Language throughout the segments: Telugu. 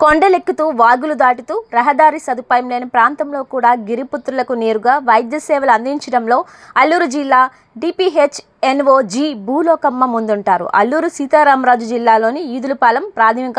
కొండలెక్కుతూ వాగులు దాటుతూ రహదారి సదుపాయం లేని ప్రాంతంలో కూడా గిరిపుత్రులకు నేరుగా వైద్య సేవలు అందించడంలో అల్లూరు జిల్లా డిపిహెచ్ఎన్ఓజి భూలోకమ్మ ముందుంటారు. అల్లూరు సీతారామరాజు జిల్లాలోని ఈదులపాలెం ప్రాథమిక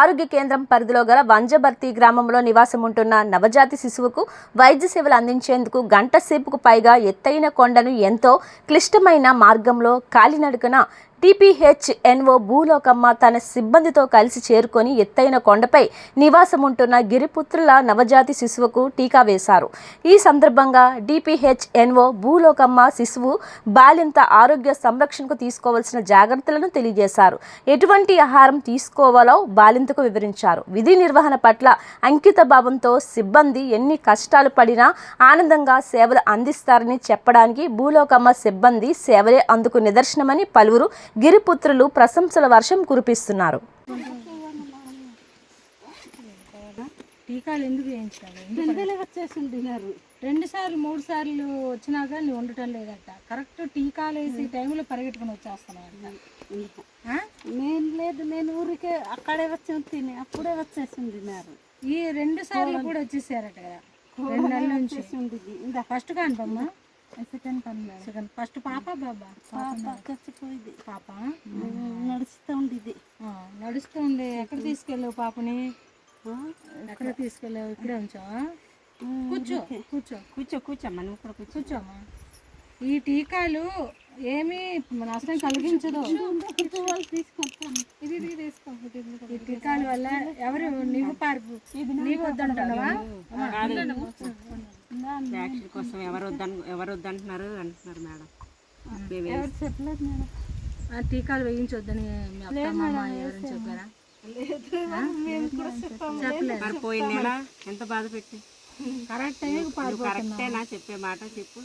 ఆరోగ్య కేంద్రం పరిధిలో గల వంజబర్తి గ్రామంలో నివాసం ఉంటున్న నవజాతి శిశువుకు వైద్య సేవలు అందించేందుకు గంట సేపుకు పైగా ఎత్తైన కొండను ఎంతో క్లిష్టమైన మార్గంలో కాలినడుకున డిపీహెచ్ఎన్ఓ భూలోకమ్మ తన సిబ్బందితో కలిసి చేరుకొని ఎత్తైన కొండపై నివాసం ఉంటున్న గిరిపుత్రుల నవజాతి శిశువుకు టీకా వేశారు. ఈ సందర్భంగా డిపిహెచ్ఎన్ఓ భూలోకమ్మ శిశువు బాలింత ఆరోగ్య సంరక్షణకు తీసుకోవాల్సిన జాగ్రత్తలను తెలియజేశారు. ఎటువంటి ఆహారం తీసుకోవాలో బాలింతకు వివరించారు. విధి నిర్వహణ పట్ల అంకిత భావంతో సిబ్బంది ఎన్ని కష్టాలు పడినా ఆనందంగా సేవలు అందిస్తారని చెప్పడానికి భూలోకమ్మ సిబ్బంది సేవలే అందుకు నిదర్శనమని పలువురు గిరిపుత్రులు ప్రశంసల వర్షం కురిపిస్తున్నారు. టీకాలు ఎందుకు వేయించాలి పిల్లలే వచ్చేసిండినారు రెండు సార్లు మూడు సార్లు వచ్చినాక నువ్వు ఉండటం లేదట. కరెక్ట్ టీకాలు వేసి టైంలో పరిగెట్టుకుని వచ్చేస్తున్నావు? నేను లేదు నేను ఊరికే అక్కడే వచ్చి తిని అప్పుడే వచ్చేసిండినారు ఈ రెండు సార్లు కూడా వచ్చేసారట కదా? రెండు నెలల నుంచి. ఇందా. ఫస్ట్ కానిపమ్మా సెకండ్ కన్నా సెకండ్ ఫస్ట్ పాప బాబా? పాప చచ్చిపోయింది. పాప? నడుస్తూ ఉండిది. నడుస్తూ ఉండే. ఎక్కడ తీసుకెళ్ళావు పాపని? ఎక్కడ తీసుకెళ్ళావు? ఇక్కడే ఉంచావా? కూర్చో కూర్చో. కూర్చో కూర్చోమ్మా నువ్వు కూడా కూర్చో. కూర్చోమ్మా. ఈ టీకాలు ఏమీ నష్టం కలిగించదు. ఇది ఈ టీకాల వల్ల ఎవరు నీవు పార్పు? నీవు వద్దంటున్నావా? వ్యాక్సిన్ కోసం ఎవరు వద్దని ఎవరు వద్దంటున్నారు అంటున్నారు మేడం. ఎవరు చెప్పలేదు మేడం. ఆ టీకాలు వేయించొద్దని మీ ఎవరైనా చెప్పారా? మరి పోయిన నెల ఎంత బాధ పెట్టి? కరెక్ట్ కరెక్టేనా చెప్పే మాట చెప్పు.